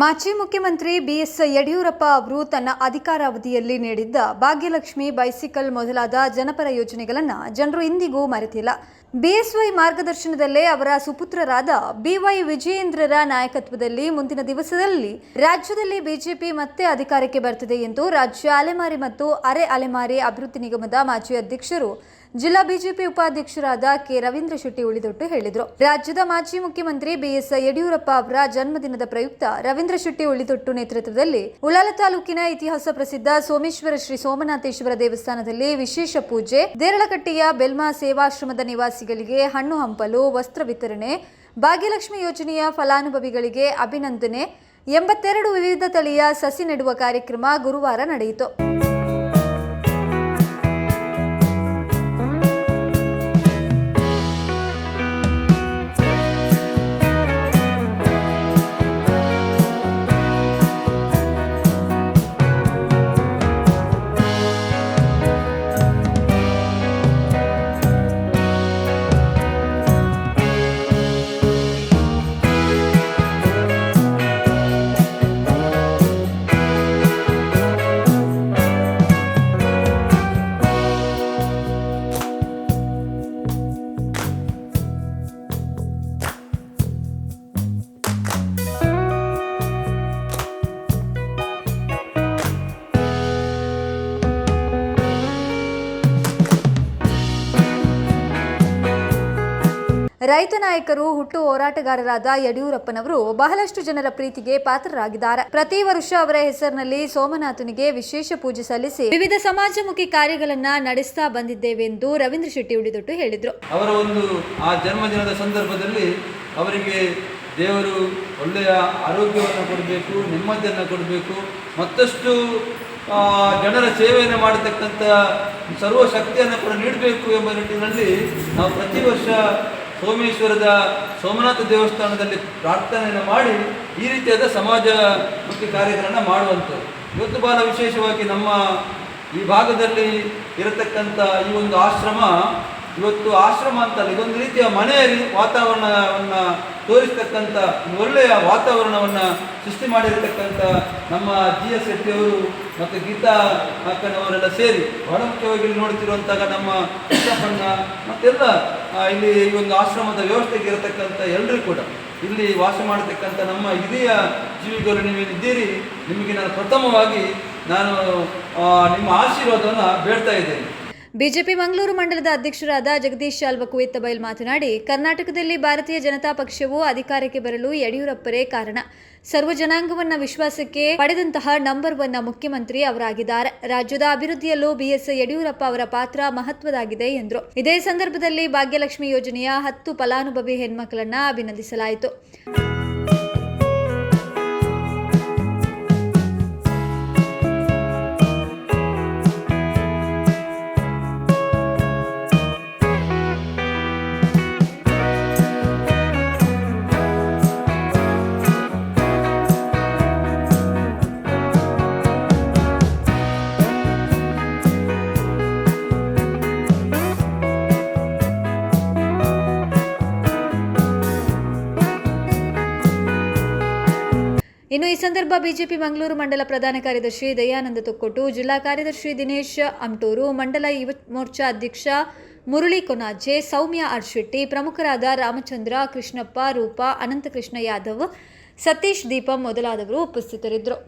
ಮಾಜಿ ಮುಖ್ಯಮಂತ್ರಿ ಬಿಎಸ್ ಯಡಿಯೂರಪ್ಪ ಅವರು ತನ್ನ ಅಧಿಕಾರಾವಧಿಯಲ್ಲಿ ನೀಡಿದ್ದ ಭಾಗ್ಯಲಕ್ಷ್ಮಿ ಬೈಸಿಕಲ್ ಮೊದಲಾದ ಜನಪರ ಯೋಜನೆಗಳನ್ನು ಜನರು ಇಂದಿಗೂ ಮರೆತಿಲ್ಲ. ಬಿಎಸ್ವೈ ಮಾರ್ಗದರ್ಶನದಲ್ಲೇ ಅವರ ಸುಪುತ್ರರಾದ ಬಿವೈ ವಿಜಯೇಂದ್ರರ ನಾಯಕತ್ವದಲ್ಲಿ ಮುಂದಿನ ದಿವಸದಲ್ಲಿ ರಾಜ್ಯದಲ್ಲಿ ಬಿಜೆಪಿ ಮತ್ತೆ ಅಧಿಕಾರಕ್ಕೆ ಬರ್ತಿದೆ ಎಂದು ರಾಜ್ಯ ಅಲೆಮಾರಿ ಮತ್ತು ಅರೆ ಅಲೆಮಾರಿ ಅಭಿವೃದ್ಧಿ ನಿಗಮದ ಮಾಜಿ ಅಧ್ಯಕ್ಷರು ಜಿಲ್ಲಾ ಬಿಜೆಪಿ ಉಪಾಧ್ಯಕ್ಷರಾದ ಕೆ ರವೀಂದ್ರ ಶೆಟ್ಟಿ ಉಳಿದೊಟ್ಟು ಹೇಳಿದರು. ರಾಜ್ಯದ ಮಾಜಿ ಮುಖ್ಯಮಂತ್ರಿ ಬಿಎಸ್ ಯಡಿಯೂರಪ್ಪ ಅವರ ಜನ್ಮದಿನದ ಪ್ರಯುಕ್ತ ರವೀಂದ್ರ ಶೆಟ್ಟಿ ಉಳಿದೊಟ್ಟು ನೇತೃತ್ವದಲ್ಲಿ ಉಳಾಲ ತಾಲೂಕಿನ ಇತಿಹಾಸ ಪ್ರಸಿದ್ಧ ಸೋಮೇಶ್ವರ ಶ್ರೀ ಸೋಮನಾಥೇಶ್ವರ ದೇವಸ್ಥಾನದಲ್ಲಿ ವಿಶೇಷ ಪೂಜೆ, ದೇರಳಕಟ್ಟೆಯ ಬೆಲ್ಮಾ ಸೇವಾಶ್ರಮದ ನಿವಾಸಿಗಳಿಗೆ ಹಣ್ಣು ಹಂಪಲು, ವಸ್ತ್ರ ವಿತರಣೆ, ಭಾಗ್ಯಲಕ್ಷ್ಮಿ ಯೋಜನೆಯ ಫಲಾನುಭವಿಗಳಿಗೆ ಅಭಿನಂದನೆ, ಎಂಬತ್ತೆರಡು ವಿವಿಧ ತಳಿಯ ಸಸಿ ನೆಡುವ ಕಾರ್ಯಕ್ರಮ ಗುರುವಾರ ನಡೆಯಿತು. ರೈತ ನಾಯಕರು ಹುಟ್ಟು ಹೋರಾಟಗಾರರಾದ ಯಡಿಯೂರಪ್ಪನವರು ಬಹಳಷ್ಟು ಜನರ ಪ್ರೀತಿಗೆ ಪಾತ್ರರಾಗಿದ್ದಾರೆ. ಪ್ರತಿ ವರ್ಷ ಅವರ ಹೆಸರಿನಲ್ಲಿ ಸೋಮನಾಥನಿಗೆ ವಿಶೇಷ ಪೂಜೆ ಸಲ್ಲಿಸಿ ವಿವಿಧ ಸಮಾಜಮುಖಿ ಕಾರ್ಯಗಳನ್ನ ನಡೆಸ್ತಾ ಬಂದಿದ್ದೇವೆಂದು ರವೀಂದ್ರ ಶೆಟ್ಟಿ ಉಳಿದೊಟ್ಟು ಹೇಳಿದರು. ಅವರ ಒಂದು ಆ ಜನ್ಮದಿನದ ಸಂದರ್ಭದಲ್ಲಿ ಅವರಿಗೆ ದೇವರು ಒಳ್ಳೆಯ ಆರೋಗ್ಯವನ್ನು ಕೊಡಬೇಕು, ನೆಮ್ಮದಿಯನ್ನು ಕೊಡಬೇಕು, ಮತ್ತಷ್ಟು ಜನರ ಸೇವೆಯನ್ನು ಮಾಡತಕ್ಕಂಥ ಸರ್ವಶಕ್ತಿಯನ್ನು ಕೂಡ ನೀಡಬೇಕು ಎಂಬ ನಿಟ್ಟಿನಲ್ಲಿ ನಾವು ಪ್ರತಿ ವರ್ಷ ಸೋಮೇಶ್ವರದ ಸೋಮನಾಥ ದೇವಸ್ಥಾನದಲ್ಲಿ ಪ್ರಾರ್ಥನೆಯನ್ನು ಮಾಡಿ ಈ ರೀತಿಯಾದ ಸಮಾಜ ಮುಖ್ಯ ಕಾರ್ಯಗಳನ್ನು ಮಾಡುವಂಥದ್ದು. ಇವತ್ತು ಬಹಳ ವಿಶೇಷವಾಗಿ ನಮ್ಮ ಈ ಭಾಗದಲ್ಲಿ ಇರತಕ್ಕಂಥ ಈ ಒಂದು ಆಶ್ರಮ ಇವತ್ತು ಆಶ್ರಮ ಅಂತಲ್ಲ, ಇದೊಂದು ರೀತಿಯ ಮನೆಯ ವಾತಾವರಣವನ್ನು ತೋರಿಸ್ತಕ್ಕಂಥ, ಒಳ್ಳೆಯ ವಾತಾವರಣವನ್ನು ಸೃಷ್ಟಿ ಮಾಡಿರತಕ್ಕಂಥ ನಮ್ಮ ಜಿ ಎಸ್ ಶೆಟ್ಟಿಯವರು ಮತ್ತು ಗೀತಾ ಅಕ್ಕನವರೆಲ್ಲ ಸೇರಿ ಬಹಳ ಮುಖ್ಯವಾಗಿ ಇಲ್ಲಿ ನೋಡ್ತಿರುವಂತಹ ನಮ್ಮ ಕೃಷ್ಣಪ್ಪಣ್ಣ ಮತ್ತೆಲ್ಲ ಇಲ್ಲಿ ಈ ಒಂದು ಆಶ್ರಮದ ವ್ಯವಸ್ಥೆಗೆ ಇರತಕ್ಕಂಥ ಎಲ್ಲರೂ ಕೂಡ ಇಲ್ಲಿ ವಾಸ ಮಾಡತಕ್ಕಂಥ ನಮ್ಮ ಹಿರಿಯ ಜೀವಿಗಳು ನೀವೇನಿದ್ದೀರಿ, ನಿಮಗೆ ನಾನು ಪ್ರಥಮವಾಗಿ ನಾನು ನಿಮ್ಮ ಆಶೀರ್ವಾದವನ್ನು ಬೇಡ್ತಾ ಇದ್ದೇನೆ. ಬಿಜೆಪಿ ಮಂಗಳೂರು ಮಂಡಲದ ಅಧ್ಯಕ್ಷರಾದ ಜಗದೀಶ್ ಶಾಲ್ವ ಕುವೆತ್ತ ಬೈಲ್ ಮಾತನಾಡಿ, ಕರ್ನಾಟಕದಲ್ಲಿ ಭಾರತೀಯ ಜನತಾ ಪಕ್ಷವು ಅಧಿಕಾರಕ್ಕೆ ಬರಲು ಯಡಿಯೂರಪ್ಪರೇ ಕಾರಣ. ಸರ್ವ ಜನಾಂಗವನ್ನ ವಿಶ್ವಾಸಕ್ಕೆ ಪಡೆದಂತಹ ನಂಬರ್ ಒನ್ ಮುಖ್ಯಮಂತ್ರಿ ಅವರಾಗಿದ್ದಾರೆ. ರಾಜ್ಯದ ಅಭಿವೃದ್ಧಿಯಲ್ಲೂ ಬಿಎಸ್ ಯಡಿಯೂರಪ್ಪ ಅವರ ಪಾತ್ರ ಮಹತ್ವದಾಗಿದೆ ಎಂದರು. ಇದೇ ಸಂದರ್ಭದಲ್ಲಿ ಭಾಗ್ಯಲಕ್ಷ್ಮಿ ಯೋಜನೆಯ ಹತ್ತು ಫಲಾನುಭವಿ ಹೆಣ್ಮಕ್ಕಳನ್ನ ಅಭಿನಂದಿಸಲಾಯಿತು. ಇನ್ನು ಈ ಸಂದರ್ಭ ಬಿಜೆಪಿ ಮಂಗಳೂರು ಮಂಡಲ ಪ್ರಧಾನ ಕಾರ್ಯದರ್ಶಿ ದಯಾನಂದ ತೊಕ್ಕೊಟ್ಟು, ಜಿಲ್ಲಾ ಕಾರ್ಯದರ್ಶಿ ದಿನೇಶ್ ಅಮ್ಟೂರು, ಮಂಡಲ ಯುವ ಮೋರ್ಚಾ ಅಧ್ಯಕ್ಷ ಮುರಳಿ ಕೊನಾಜೆ, ಸೌಮ್ಯ ಆರ್ಶೆಟ್ಟಿ ಪ್ರಮುಖರಾದ ರಾಮಚಂದ್ರ, ಕೃಷ್ಣಪ್ಪ, ರೂಪಾ, ಅನಂತಕೃಷ್ಣ ಯಾದವ್, ಸತೀಶ್ ದೀಪಂ ಮೊದಲಾದವರು ಉಪಸ್ಥಿತರಿದ್ದರು.